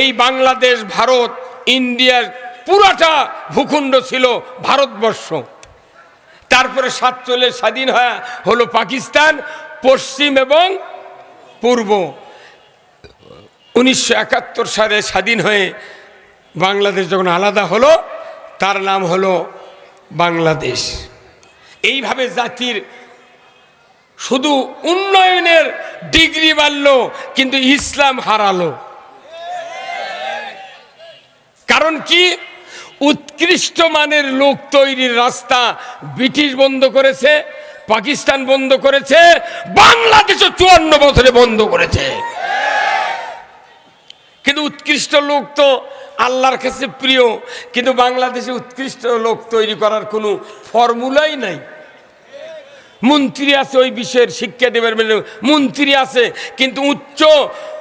এই বাংলাদেশ, ভারত, ইন্ডিয়ার পুরাটা ভূখণ্ড ছিল ভারতবর্ষ। তারপরে সাতচল্লিশ স্বাধীন হয় হলো পাকিস্তান, পশ্চিম এবং পূর্ব। উনিশশো একাত্তর সালে স্বাধীন হয়ে বাংলাদেশ যখন আলাদা হলো, তার নাম হলো বাংলাদেশ। এইভাবে জাতির শুধু উন্নয়নের ডিগ্রি বাড়ল, কিন্তু ইসলাম হারালো। কারণ কি? উৎকৃষ্ট মানের লোক তৈরির রাস্তা ব্রিটিশ বন্ধ করেছে, পাকিস্তান বন্ধ করেছে, বাংলাদেশও চুয়ান্ন বছরে বন্ধ করেছে। কিন্তু উৎকৃষ্ট লোক তো আল্লাহর কাছে প্রিয়, কিন্তু বাংলাদেশে উৎকৃষ্ট লোক তৈরি করার কোনো ফর্মুলাই নাই। মন্ত্রী আছে ওই বিষয়ের শিক্ষা দেবের মন্ত্রী আছে, কিন্তু উচ্চ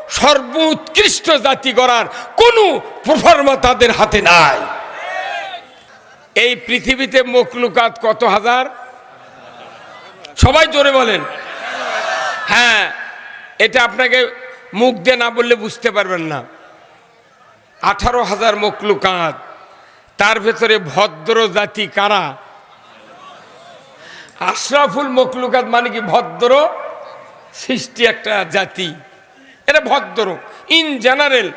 সর্ব উৎকৃষ্ট জাতি করার কোনো প্রফর্মা তাদের হাতে নাই। এই পৃথিবীতে মকলুকাত কত হাজার? সবাই জোরে বলেন। হ্যাঁ এটা আপনাকে মুখ দিয়ে না বললে বুঝতে পারবেন না। আঠারো হাজার মকলুকাত তার ভেতরে ভদ্র জাতি কারা? আশরাফুল মকলুকাত মানে কি ভদ্র? সৃষ্টি একটা জাতি। এটা ভদ্র ইন জেনারেল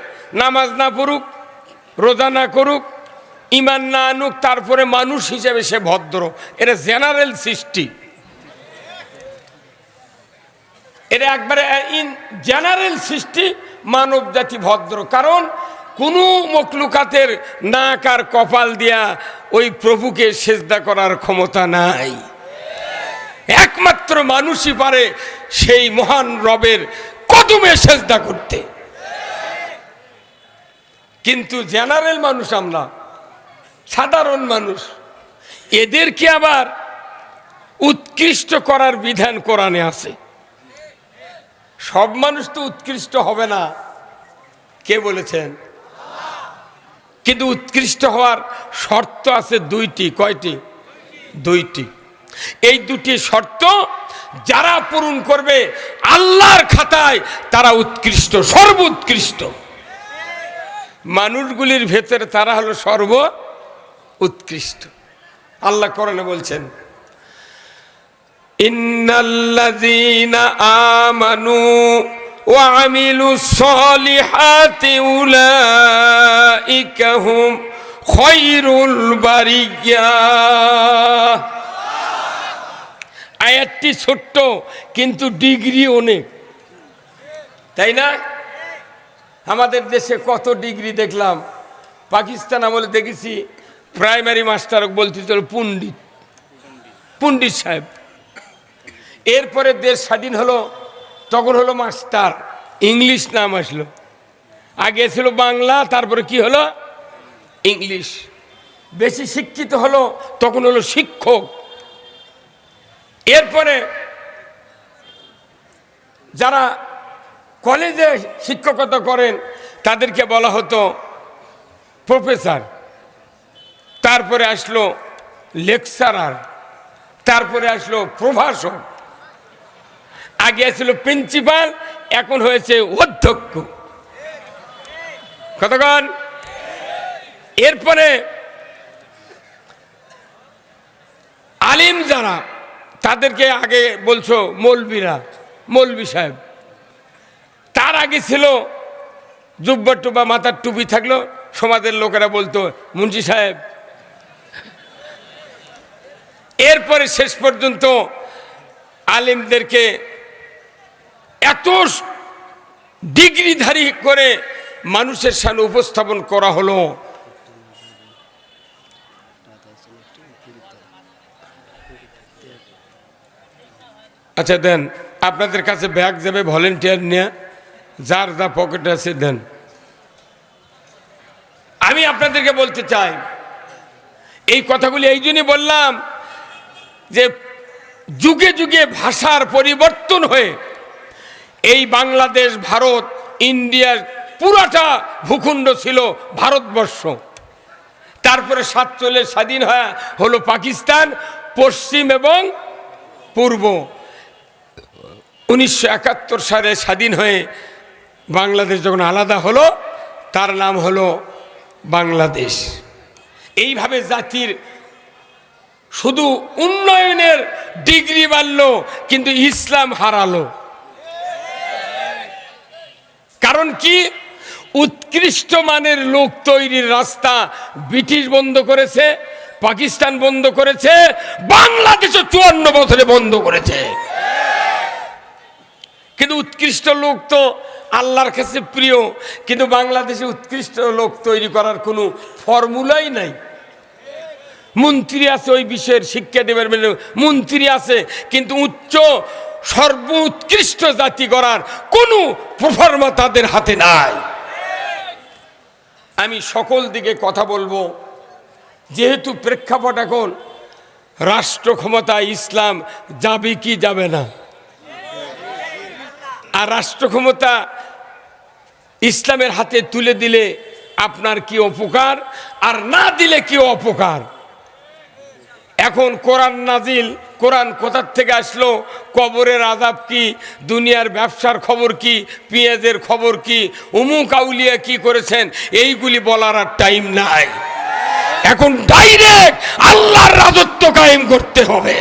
নামাজ না পড়ুক, রোজা না করুক ইমান না আনুক, তারপরে মানুষ হিসেবে সে ভদ্র এটা জেনারেল সৃষ্টি। এটা একবারে ইন জেনারেল সৃষ্টি, মানব জাতি ভদ্র। কারণ, কোনো মকলুকাতের নাক আর কপাল দিয়া ওই প্রভুকে সেজদা করার ক্ষমতা নাই। একমাত্র মানুষই পারে সেই মহান রবের কদমে সেজদা করতে। কিন্তু জেনারেল মানুষ আমরা, সাধারণ মানুষ, এদেরকে আবার উৎকৃষ্ট করার বিধান কোরআনে আছে। সব মানুষ তো উৎকৃষ্ট হবে না। কে বলেছেন? কিন্তু উৎকৃষ্ট হওয়ার শর্ত আছে দুইটি, কয়টি? দুইটি। এই দুটি শর্ত যারা পূরণ করবে আল্লাহর খাতায় তারা উৎকৃষ্ট, সর্বোৎকৃষ্ট। মানুষগুলির ভেতরে তারা হলো সর্ব উৎকৃষ্ট আল্লাহ করলে বলছেন, ইন্নাল্লাযীনা আমানু ওয়া সলিহাতি উলাইকা হুম খায়রুল বারিয়া। আয়াতটি ছোট্ট, কিন্তু ডিগ্রি অনেক। তাই না? আমাদের দেশে কত ডিগ্রি দেখলাম। পাকিস্তান আমলে দেখেছি, প্রাইমারি মাস্টার বলতে চল পণ্ডিত। পণ্ডিত সাহেব। এরপরে দেশ স্বাধীন হলো, তখন হলো মাস্টার। ইংলিশ নাম আসলো। আগে ছিল বাংলা, তারপরে কি হলো? ইংলিশ। বেশি শিক্ষিত হলো, তখন হলো শিক্ষক। এরপরে যারা কলেজে শিক্ষকতা করেন, তাদেরকে বলা হতো প্রফেসর। তারপরে আসলো লেকচারার, তারপরে আসলো প্রভাষক। আগে ছিল প্রিন্সিপাল, এখন হয়েছে অধ্যক্ষ। কতক্ষণ এরপরে আলিম যারা তাদেরকে আগে বলছো মৌলবীরা, মৌলবী সাহেব। তার আগে ছিল জুব্বা টুবা মাথার টুপি থাকল, সমাজের লোকেরা বলতো, মুন্সি সাহেব, এরপরে শেষ পর্যন্ত আলিমদেরকে এত ডিগ্রিধারী করে মানুষের সামনে উপস্থাপন করা হলো। আচ্ছা দেন, আপনাদের কাছে ব্যাগ যাবে ভলেন্টিয়ার নিয়ে, যার যা পকেটে আছে, দেন। আমি আপনাদেরকে বলতে চাই, এই কথাগুলি এই জন্যই বললাম যে, যুগে যুগে ভাষার পরিবর্তন হয়ে, এই বাংলাদেশ, ভারত, ইন্ডিয়ার পুরাটা ভূখণ্ড ছিল ভারতবর্ষ। তারপরে সাতচল্লিশ স্বাধীন হয় হলো পাকিস্তান, পশ্চিম এবং পূর্ব। উনিশশো একাত্তর সালে স্বাধীন হয়ে বাংলাদেশ যখন আলাদা হলো, তার নাম হলো বাংলাদেশ। এইভাবে জাতির শুধু উন্নয়নের ডিগ্রি বাড়ল, কিন্তু ইসলাম হারালো। কারণ কি? উৎকৃষ্ট মানের লোক তৈরির রাস্তা ব্রিটিশ বন্ধ করেছে, পাকিস্তান বন্ধ করেছে, বাংলাদেশও চুয়ান্ন বছরে বন্ধ করেছে। কিন্তু উৎকৃষ্ট লোক তো আল্লাহর কাছে প্রিয়, কিন্তু বাংলাদেশে উৎকৃষ্ট লোক তৈরি করার কোনো ফর্মুলাই নাই। মন্ত্রী আছে ওই বিষয়ের শিক্ষা মেনে মন্ত্রী আছে, কিন্তু উচ্চ সর্ব উৎকৃষ্ট জাতি করার কোনো প্রফর্মা তাদের হাতে নাই। আমি সকল দিকে কথা বলব, যেহেতু প্রেক্ষাপট এখন রাষ্ট্র ক্ষমতা ইসলাম যাবে কি যাবে না। আর রাষ্ট্র ক্ষমতা ইসলামের হাতে তুলে দিলে আপনার কি উপকার আর না দিলে কি অপকার? এখন কোরআন নাজিল, কোরআন কোথার থেকে আসলো? কবরের আজাব কি? দুনিয়ার ব্যবসার খবর কি? পেঁয়াজের খবর কি? উমুক আউলিয়া কি করেছেন? এইগুলি বলার আর টাইম নাই। এখন ডাইরেক্ট আল্লাহর রাজত্ব কায়েম করতে হবে।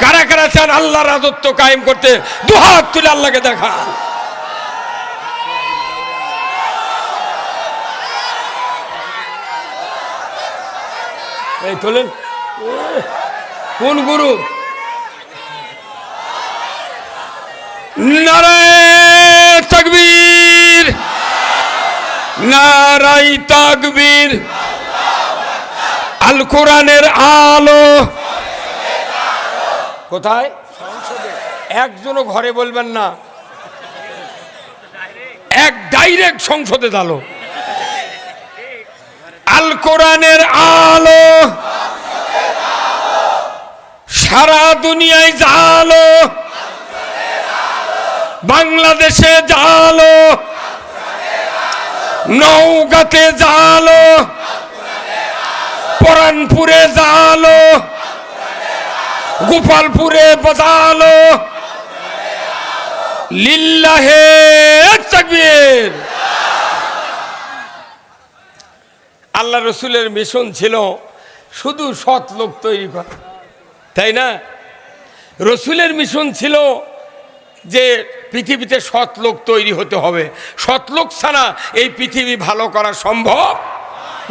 কারা কারা চান আল্লাহ রাজত্ব কায়েম করতে, দুহাত তুলে আল্লাহকে দেখা এই তোলেন। কোন গুরু? নারায় তকবীর। নারাই তকবীর। আল কোরআনের আলো। কোথায়? একজনও ঘরে বলবেন না। এক ডাইরেক্ট সংসদে দালো আল কোরআনের আলো সারা দুনিয়ায় জালো। বাংলাদেশে জালো। নৌকাতে জালো। পরানপুরে জালো। গোপালপুরে বাজালো লিল্লাহে তাকবীর। আল্লাহ রসুলের মিশন ছিল শুধু সৎ লোক তৈরি করা। তাই না? রসুলের মিশন ছিল যে পৃথিবীতে সৎ লোক তৈরি হতে হবে। সৎ লোক ছাড়া এই পৃথিবী ভালো করা সম্ভব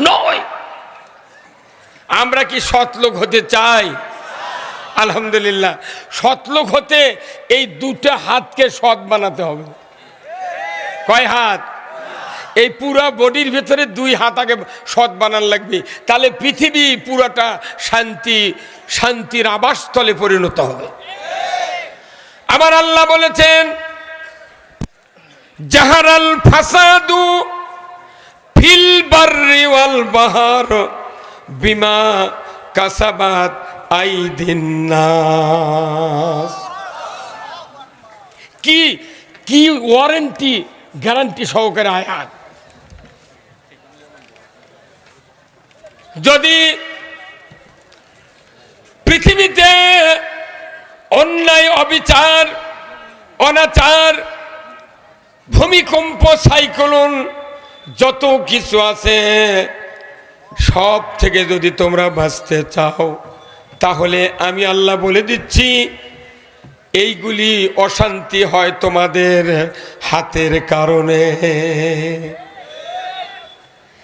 নয়। আমরা কি সৎ লোক হতে চাই? আলহামদুলিল্লাহ সৎলোক হতে এই দুটা হাতকে সৎ বানাতে হবে। কয় হাত? এই পুরা বডির ভেতরে দুই হাত আগে সৎ বানান লাগবে। তাহলে পৃথিবী পুরাটা শান্তি, শান্তির আবাসস্থলে পরিণত হবে। আমার আল্লাহ বলেছেন, জাহারাল ফাসাদু ফিল বাহার বিমা কাসাবাত আইদিন নাস কি কি ওয়ারেন্টি গ্যারান্টি সহকারে আয়াত? যদি পৃথিবীতে অন্যায়, অবিচার, অনাচার, ভূমিকম্প, সাইক্লোন যত কিছু আছে সব থেকে যদি তোমরা বাঁচতে চাও তাহলে আমি আল্লাহ বলে দিচ্ছি, এইগুলি অশান্তি হয় তোমাদের হাতের কারণে।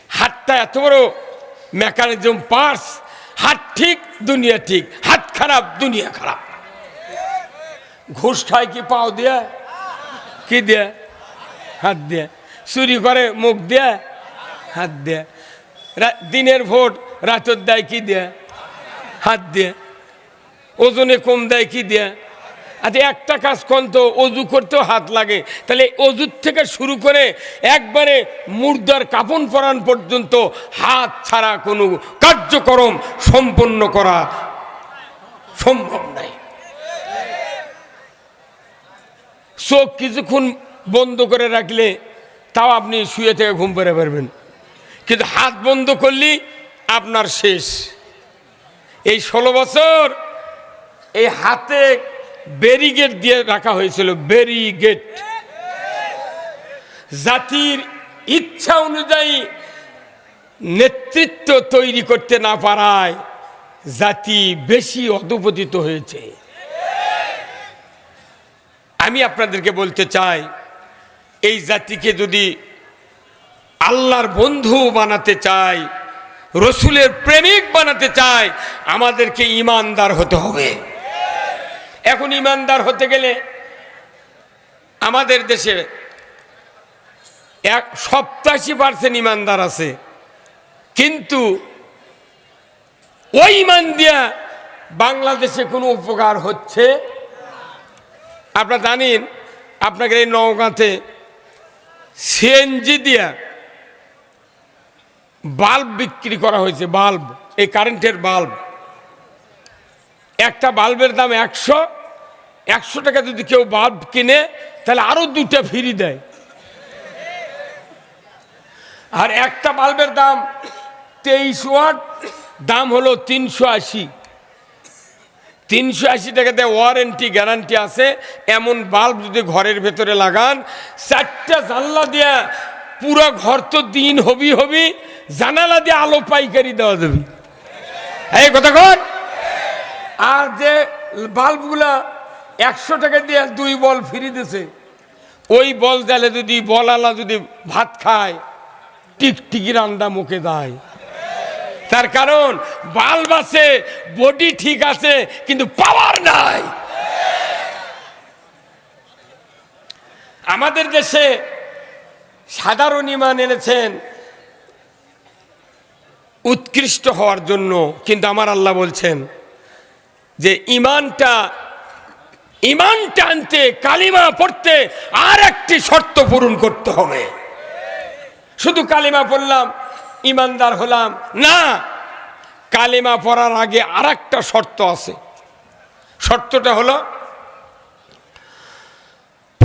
হাতটা এত বড় মেকানিজম পার্স হাত ঠিক, দুনিয়া ঠিক, হাত খারাপ, দুনিয়া খারাপ। ঘুষ খায় কি পাও দিয়ে? কি দিয়ে? হাত দিয়ে। চুরি করে, মুখ দিয়ে? হাত দিয়ে। দিনের ভোট, রাতের দেয় কি দিয়ে? হাত দিয়ে, ওজনে কম দেয় কি দিয়ে? আচ্ছা একটা কাজ কোন তো, অজু করতেও হাত লাগে। তাহলে অজুর থেকে শুরু করে একবারে মুর্দার কাপন পরান পর্যন্ত হাত ছাড়া কোনো কার্যক্রম সম্পন্ন করা সম্ভব নাই। চোখ কিছুক্ষণ বন্ধ করে রাখলে তাও আপনি শুয়ে থেকে ঘুম পেরে পারবেন কিন্তু হাত বন্ধ করলি আপনার শেষ। এই ষোলো বছর এই হাতে ব্যারিগেট দিয়ে রাখা হয়েছিল, ব্যারিগেট। জাতির ইচ্ছা অনুযায়ী নেতৃত্ব তৈরি করতে না পারায় জাতি বেশি অধপতিত হয়েছে। আমি আপনাদেরকে বলতে চাই, এই জাতিকে যদি আল্লাহর বন্ধু বানাতে চাই রসুলের প্রেমিক বানাতে চাই আমাদেরকে ইমানদার হতে হবে। এখন ইমানদার হতে গেলে আমাদের দেশে এক সপ্তাশি পার্সেন্ট ইমানদার আছে। কিন্তু ওই ইমান দিয়া বাংলাদেশে কোনো উপকার হচ্ছে? আপনারা জানেন আপনাকে এই নওগাঁতে সিএনজি দিয়া বাল্ব বিক্রি করা হয়েছে, বাল্ব, এই কারেন্টের বাল্ব। একটা বাল্বের দাম একশো একশো টাকা যদি কেউ বাল্ব কিনে, তাহলে আরও দুটা ফ্রি দেয়। আর একটা বাল্বের দাম তেইশ ওয়াট, দাম হলো তিনশো আশি। তিনশো আশি টাকাতে ওয়ারেন্টি, গ্যারান্টি আছে। এমন বাল্ব যদি ঘরের ভেতরে লাগান, চারটা জানলা দিয়া পুরো ঘর তো দিন হবি হবি, জানালা দিয়ে আলো পাইকারি দেওয়া যাবে। এই কথা কর আর যে বাল্বগুলা একশো টাকা দিয়ে দুই বল ফ্রি দিছে, ওই বল দিলে যদি বলালা যদি ভাত খায় টিকটিকির আন্ডা মুখে দেয়। তার কারণ, বাল্ব আছে, বডি ঠিক আছে, কিন্তু পাওয়ার নাই। আমাদের দেশে সাধারণ ইমান এনেছেন, উৎকৃষ্ট হওয়ার জন্য। কিন্তু আমার আল্লাহ বলছেন যে, ইমানটা ইমানটা আনতে, কালিমা পড়তে আর একটি শর্ত পূরণ করতে হবে। শুধু কালিমা পড়লাম, ইমানদার হলাম, না, কালিমা পড়ার আগে আর একটা শর্ত আছে। শর্তটা হলো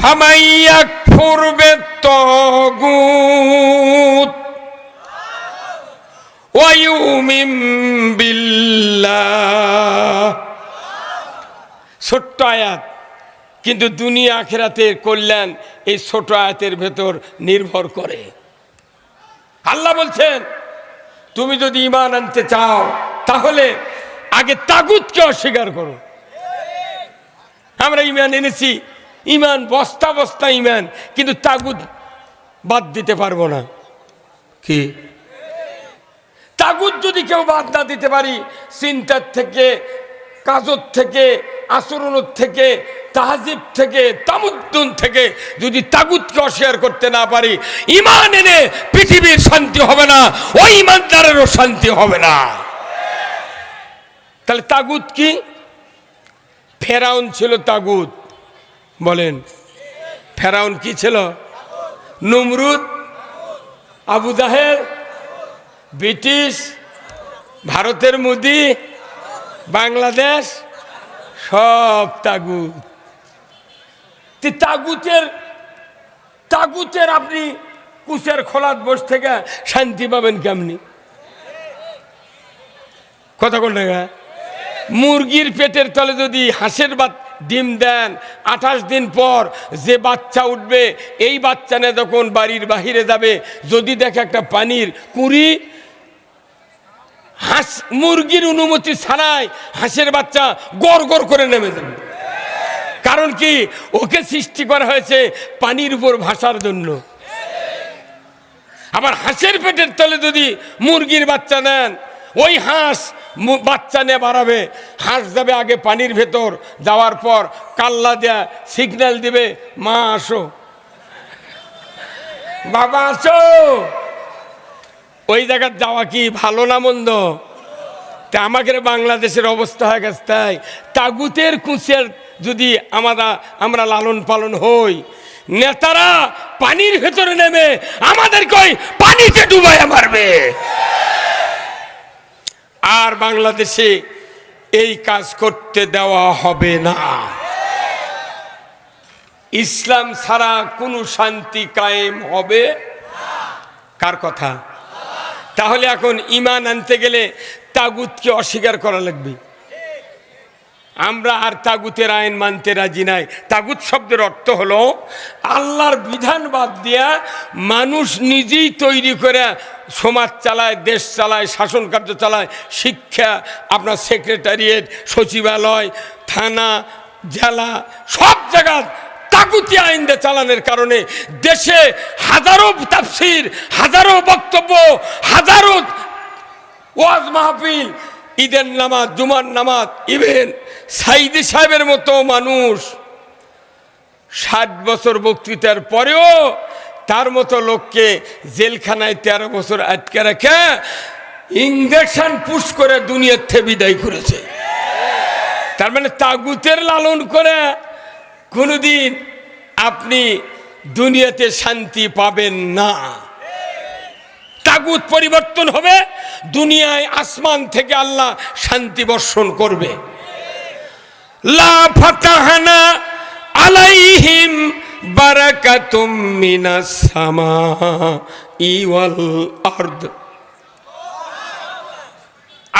ফামাইয়াক ফুরবে তগুত। ওয়ায়ুমিম বিল্লাহ। ছোট্ট আয়াত। কিন্তু দুনিয়া আখেরাতের কল্যাণ এই ছোট আয়াতের ভেতর নির্ভর করে। আল্লাহ বলছেন, তুমি যদি ইমান আনতে চাও, তাহলে আগে তাগুতকে অস্বীকার করো। আমরা ইমান এনেছি ইমান বস্তা বস্তা ইমান কিন্তু তাগুদ বাদ দিতে পারব না। কি? তাগুদ যদি কেউ বাদ না দিতে পারি চিন্তার থেকে কাজর থেকে আচরণের থেকে তাহাজিব থেকে তামুদ্দুন থেকে যদি তাগুতকে অস্বীকার করতে না পারি ইমান এনে পৃথিবীর শান্তি হবে না ওই ইমানদারেরও শান্তি হবে না। তাহলে তাগুত কি? ফেরাউন ছিল তাগুত। বলেন, ফেরাউন কি ছিল? নমরুদ, আবু জাহের ব্রিটিশ, ভারতের মোদি, বাংলাদেশ, সব তাগুত। তাগুতের তাগুতের আপনি কুচের খোলাত বস থেকে শান্তি পাবেন কেমনি? কথা কোন মুরগির পেটের তলে যদি হাঁসের বাত ডিম দেন। আঠাশ দিন পর যে বাচ্চা উঠবে, এই বাচ্চা নিয়ে যখন বাড়ির বাহিরে যাবে, যদি দেখে একটা পানির কুড়ি, হাঁস, মুরগির অনুমতি ছাড়াই হাঁসের বাচ্চা গড় গড় করে নেমে যাবে। কারণ কি? ওকে সৃষ্টি করা হয়েছে পানির উপর ভাসার জন্য। আবার হাঁসের পেটের তলে যদি মুরগির বাচ্চা নেন ওই হাঁস বাচ্চা নিয়ে বাড়াবে। হাঁস যাবে আগে পানির ভেতর, যাওয়ার পর কাল্লা দেয়া সিগন্যাল দিবে, মা, আসো। বাবা, আসো। ওই জায়গার যাওয়া কি ভালো না মন্দ? তা আমাদের বাংলাদেশের অবস্থা হয়ে গেছে তাই। তাগুতের কুচের যদি আমরা আমরা লালন পালন হই, নেতারা পানির ভেতরে নেমে আমাদেরকে পানিতে ডুবাইয়া মারবে। আর বাংলাদেশে এই কাজ করতে দেওয়া হবে না। ইসলাম ছাড়া কোনো শান্তি কায়েম হবে কার কথা? তাহলে এখন ইমান আনতে গেলে তাগুতকে অস্বীকার করা লাগবে। আমরা আর তাগুতের আইন মানতে রাজি নাই। তাগুত শব্দের অর্থ হলো, আল্লাহর বিধান বাদ দিয়া মানুষ নিজেই তৈরি করে সমাজ চালায়, দেশ চালায়, শাসন কার্য চালায়, শিক্ষা, আপনার সেক্রেটারিয়েট, সচিবালয়, থানা, জেলা, সব জায়গা তাগুতি আইন দিয়ে চালানোর কারণে দেশে হাজারো তাফসির, হাজারো বক্তব্য, হাজারো ওয়াজ মাহফিল ঈদের নামাজ, জুমার নামাজ ইভেন সাইদি সাহেবের মতো মানুষ। ষাট বছর বক্তৃতার পরেও তার মতো লোককে জেলখানায় তেরো বছর আটকে রেখে ইঞ্জেকশন পুশ করে দুনিয়ার থেকে বিদায় করেছে। তার মানে তাগুতের লালন করে কোনোদিন আপনি দুনিয়াতে শান্তি পাবেন না। তাগুত পরিবর্তন হবে, দুনিয়ায় আসমান থেকে আল্লাহ শান্তি বর্ষণ করবে। আলাইহিম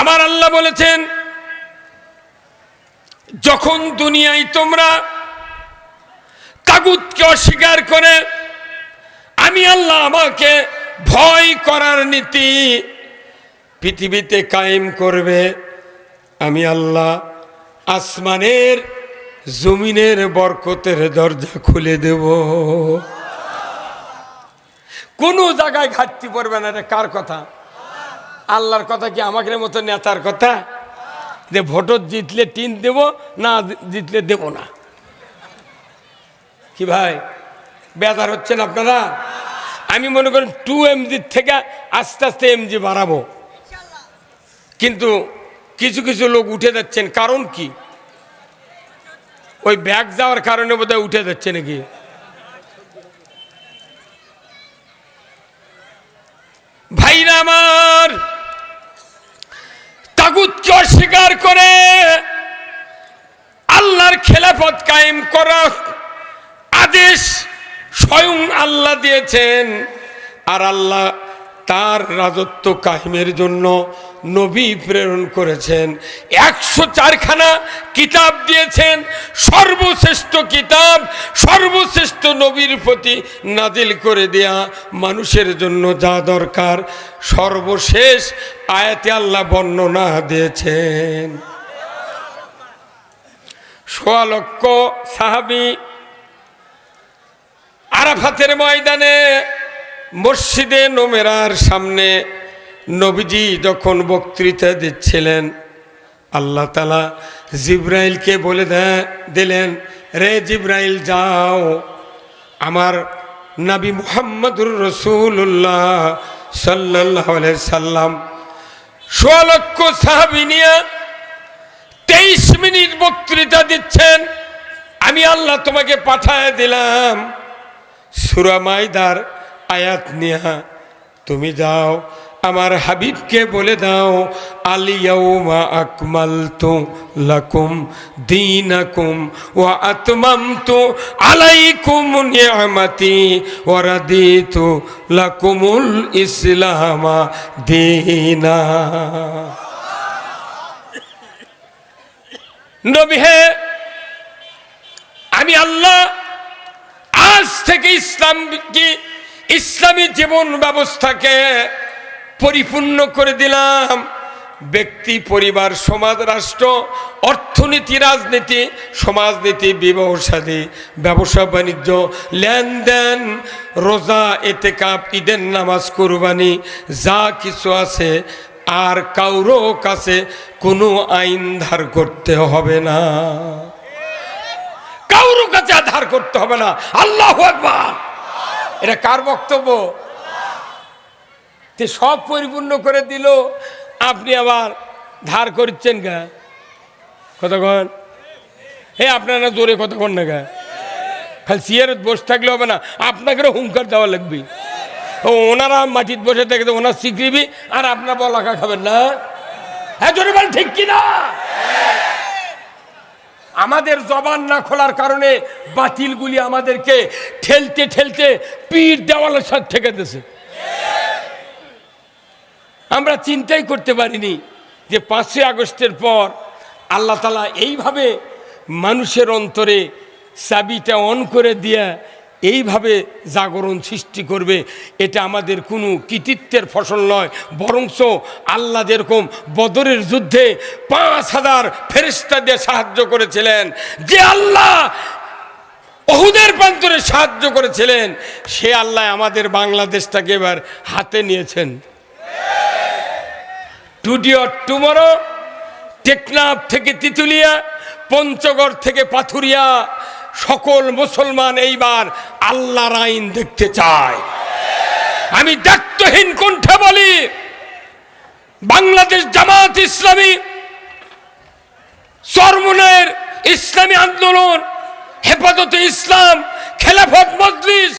আমার আল্লাহ বলেছেন, যখন দুনিয়ায় তোমরা তাগুতকে অস্বীকার করে, আমি আল্লাহ আমাকে ভয় করার নীতি পৃথিবীতে কায়েম করবে। আমি আল্লাহ আসমানের, জমিনের বরকতের দরজা খুলে দেব। কোনো জায়গায় ঘাটতি পড়বে না এটা কার কথা? আল্লাহর কথা কি আমাদের মতো নেতার কথা? যে ভোটত জিতলে টিন দেব, না জিতলে দেব না। কি ভাই বেদার হচ্ছেন আপনারা? আমি মনে করেন টু এমজির থেকে আস্তে আস্তে এমজি বাড়াবো। কিন্তু কিছু কিছু লোক উঠে যাচ্ছেন, কারণ কি? ওই ব্যাগ যাওয়ার কারণে বোধহয় উঠে যাচ্ছে নাকি? ভাইরা আমার, তাগুতকে অস্বীকার করে আল্লাহর খেলাফত কায়েম করা আদেশ স্বয়ং আল্লাহ দিয়েছেন। আর আল্লাহ তার রাজত্ব কাহিমের জন্য নবী প্রেরণ করেছেন। একশো চারখানা কিতাব দিয়েছেন। সর্বশ্রেষ্ঠ কিতাব, সর্বশ্রেষ্ঠ নবীর প্রতি নাজিল করে দেয়া মানুষের জন্য যা দরকার। সর্বশেষ আয়াতে আল্লাহ বর্ণনা দিয়েছেন। সোয়া লক্ষ সাহাবি আরাফাতের ময়দানে, মসজিদে নোমেরার সামনে নবীজি যখন বক্তৃতা দিচ্ছিলেন, আল্লাহ তালা জিব্রাইলকে বলে দিলেন, রে জিব্রাইল, যাও। আমার নবী মুহাম্মদুর রসুল্লাহ সাল্লাহ সাল্লাম সোয়া লক্ষ সাহাবি নিয়ে তেইশ মিনিট বক্তৃতা দিচ্ছেন। আমি আল্লাহ তোমাকে পাঠায় দিলাম। সুরা মাইদার আয়াত নিয়া, তুমি যাও, আমার হাবিবকে বলে দাও আলিয়াউমা আকমালতু লাকুম দীনাকুম ওয়া আতমামতু আলাইকুম নিয়ামাতি ওয়া রাদিতু লাকুমুল ইসলামা দীনা। নবী হে, আমি আল্লাহ আজ থেকে ইসলাম কি? ইসলামী জীবন ব্যবস্থাকে পরিপূর্ণ করে দিলাম। ব্যক্তি, পরিবার, সমাজ, রাষ্ট্র, অর্থনীতি, রাজনীতি, সমাজনীতি বিবাহ ব্যবসা, বাণিজ্য, লেনদেন, রোজা এতে কাপ ঈদের নামাজ, কোরবানি, যা কিছু আছে, আর কারও কাছে কোনো আইন ধার করতে হবে না। কারও কাছে আধার করতে হবে না। আল্লাহ একবার এটা কার বক্তব্য? তে সব পরিপূর্ণ করে দিল, আপনি আবার ধার করছেন গা। কতক্ষণ? হে আপনারা জোরে কতক্ষণ না গা? খালি সিয়ারত বসে থাকলে হবে না আপনাকে হুঙ্কার দেওয়া লাগবে। ও, ওনারা মাটির বসে থেকে ওনার স্বীকৃবি আর আপনার বলাকা খাবেন না। হ্যাঁ জোরে বল ঠিক কিনা? আমাদের জবান না খোলার কারণে বাতিলগুলি আমাদেরকে ঠেলতে ঠেলতে পীর দেওয়ালের সাথে থেকে দিয়েছে। আমরা চিন্তাই করতে পারিনি যে পাঁচই আগস্টের পর আল্লাহ তালা এইভাবে মানুষের অন্তরে চাবিটা অন করে দিয়া এইভাবে জাগরণ সৃষ্টি করবে, এটা আমাদের কোনো কৃতিত্বের ফসল নয়, বরংস আল্লাহ যেরকম বদরের যুদ্ধে পাঁচ হাজার ফেরিস্তা দিয়ে সাহায্য করেছিলেন, যে আল্লাহ অহুদের প্রান্তরে সাহায্য করেছিলেন, সে আল্লাহ আমাদের বাংলাদেশটাকে এবার হাতে নিয়েছেন। টুডি অর টুমরো টেকনাফ থেকে তিতুলিয়া পঞ্চগড় থেকে পাথুরিয়া সকল মুসলমান এইবার আল্লাহর আইন দেখতে চায়। আমি দায়িত্বহীন কণ্ঠে বলি, বাংলাদেশ জামাত ইসলামী সরমুনের ইসলামী আন্দোলন, হেফাজতে ইসলাম, খেলাফত মজলিস